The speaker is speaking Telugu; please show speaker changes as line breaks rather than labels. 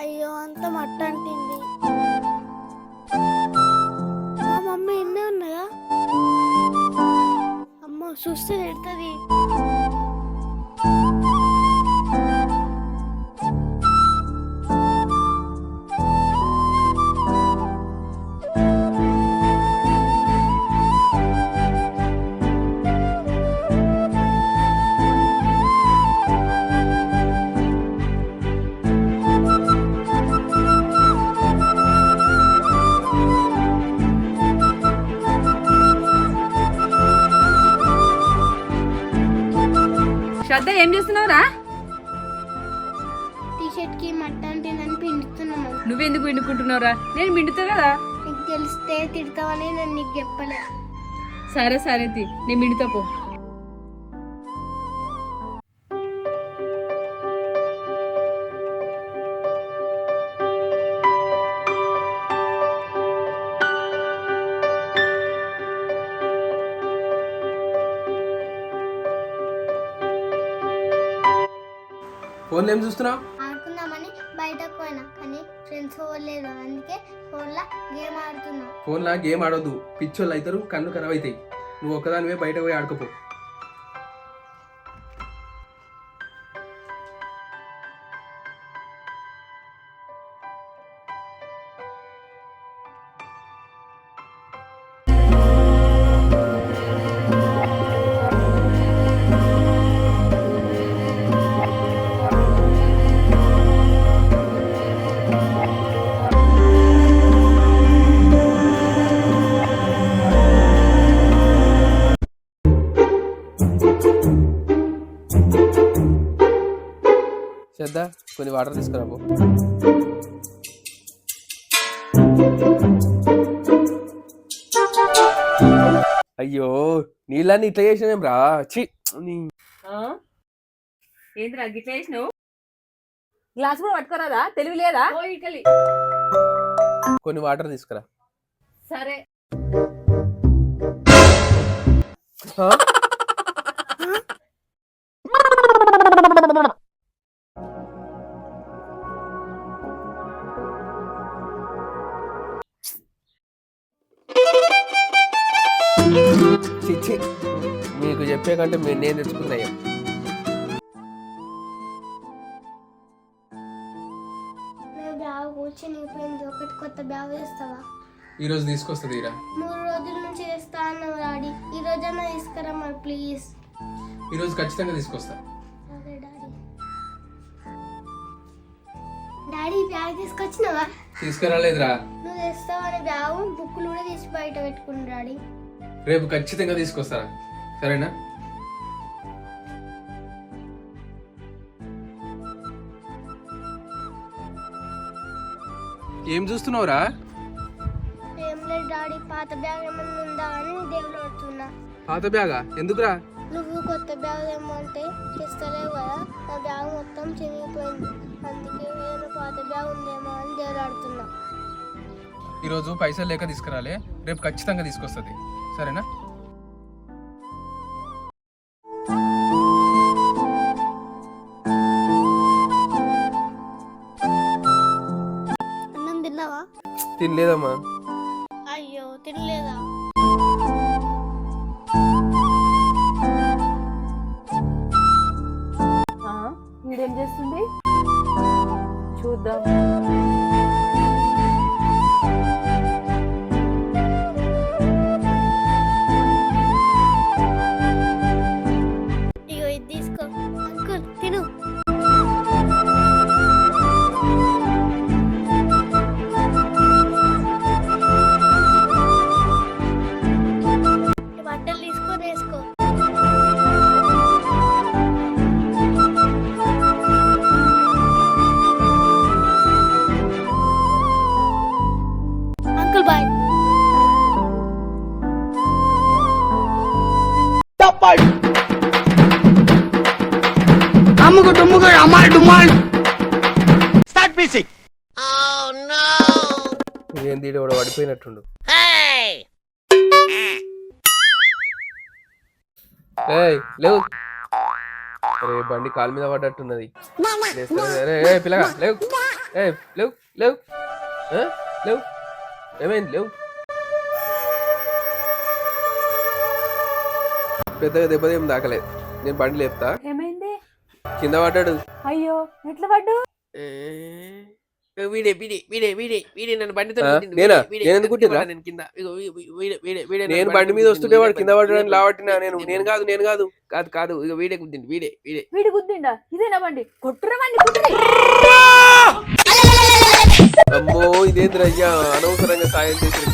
అయ్యో అంత మట్ట అంటింది. మా మమ్మీ ఎన్నే ఉన్నదా? అమ్మో చూస్తే తిడుతుంది
శ్రద్ధ ఏం చేస్తున్నావురా?
టీ షర్ట్కి మట్ట అంటిందని పిండుతున్నాము
నువ్వెందుకు పిండుకుంటున్నావురా? నేను పిండుతా కదా.
నీకు తెలిస్తే తిడతావని నేను నీకు చెప్పలే.
సరే సరే తి. నేను పిండుతా పో.
ఫోన్లో ఏం చూస్తున్నావు
ఆడుకుందామని బయటకు పోయినా కానీ ఫ్రెండ్స్ పోలేదు అందుకే ఫోన్లో గేమ్ ఆడుతున్నా.
ఫోన్లో గేమ్ ఆడొద్దు. పిచ్చోళ్ళు అవుతారు కళ్ళు ఖరాబ్ అవుతాయి. నువ్వు ఒక్కదానివే బయట పోయి ఆడుకోపో. శ్రద్ధ కొన్ని వాటర్ తీసుకురాబో అయ్యో నీళ్ళని ఇట్లా చేసినాం రా? చి
ఏంద్రా గిట్ల చేసినావు? గ్లాస్ కూడా పట్టుకోరాదా? తెలివి లేదా?
కొన్ని వాటర్ తీసుకురా.
సరే.
మీకు చెప్పే కంటే మీరు నేను తెచ్చుకున్నాయో
బ్యాగ్ కూర్చొని పోయింది ఒకటి కొత్త బ్యాగ్ వేస్తావా
ఈరోజు తీసుకొస్తుంది ఈరా
మూడు రోజుల నుంచి వేస్తా అన్నావు డాడీ. ఈ రోజన్నా తీసుకురమ్మా ప్లీజ్.
ఈరోజు ఖచ్చితంగా తీసుకొస్తా.
డాడీ బ్యాగ్ తీసుకొచ్చినావా?
తీసుకురాలేదురా.
నువ్వు తెస్తావని బ్యాగ్? బుక్కులు కూడా తీసి బయట పెట్టుకుని డాడీ.
రేపు ఖచ్చితంగా తీసుకొస్తారా? సరేనా? ఏం చూస్తున్నావురా?
ఏం లేదు డాడీ పాత బ్యాగ్ ఏమన్నా ఉందా అని దేవుడు పడుతున్నా
పాత బ్యాగా? ఎందుకురా?
నువ్వు కొత్త బ్యాగ్ ఏమో అంటే తెస్తలేవు కదా. నా బ్యాగ్ మొత్తం చినిగిపోయింది అందుకే ఉందేమో అని
ఈరోజు పైసలు లేక తీసుకురాలే రేపు ఖచ్చితంగా తీసుకొస్తుంది. సరేనా?
అన్నం తిన్నావా?
తినలేదమ్మా.
అయ్యో తినలేదా
చూద్దాం.
ఇగో ఇది తీసుకో. అంకుల్ తిను.
అమ్ముకు డుమ్ముకు అమ్మాయి డుమ్మాయి. స్టార్ట్ మ్యూజిక్
ఇదేంది ఈడ వాడు పడిపోయినట్టుండు? ఏయ్ లేవు. అరే బండి కాలు మీద పడ్డట్టున్నది. లేస్తలేదు. అరే ఏ పిల్లగా లేవు. ఏ లేవు లేవు. ఆ? లేవు. ఏమైంది? లేవు. పెద్దగా దెబ్బ ఏం దాకలేదు నేను బండి లేపుతా
ఏమైంది
కింద పడ్డాడు
అయ్యో ఎట్లా పడ్డు
వీడే వీడే వీడే వీడే వీడే నన్ను బండితో.
నేనా? నేను ఎందుకు?
నేను కింద వీడే వీడే వీడే నన్ను
నేను బండి మీద. వస్తుంటే వాడు కింద
వీడే
లావట్టినా నేను నేను. కాదు నేను కాదు
కాదు కాదు ఇక వీడే గుద్దిండు వీడే వీడే
వీడి గుద్దిండా ఇదేనా బండి కొట్టురా బండి కొట్టురి
అమ్మో ఇదేంద్రయ్యా అనవసరంగా సాయం చేసి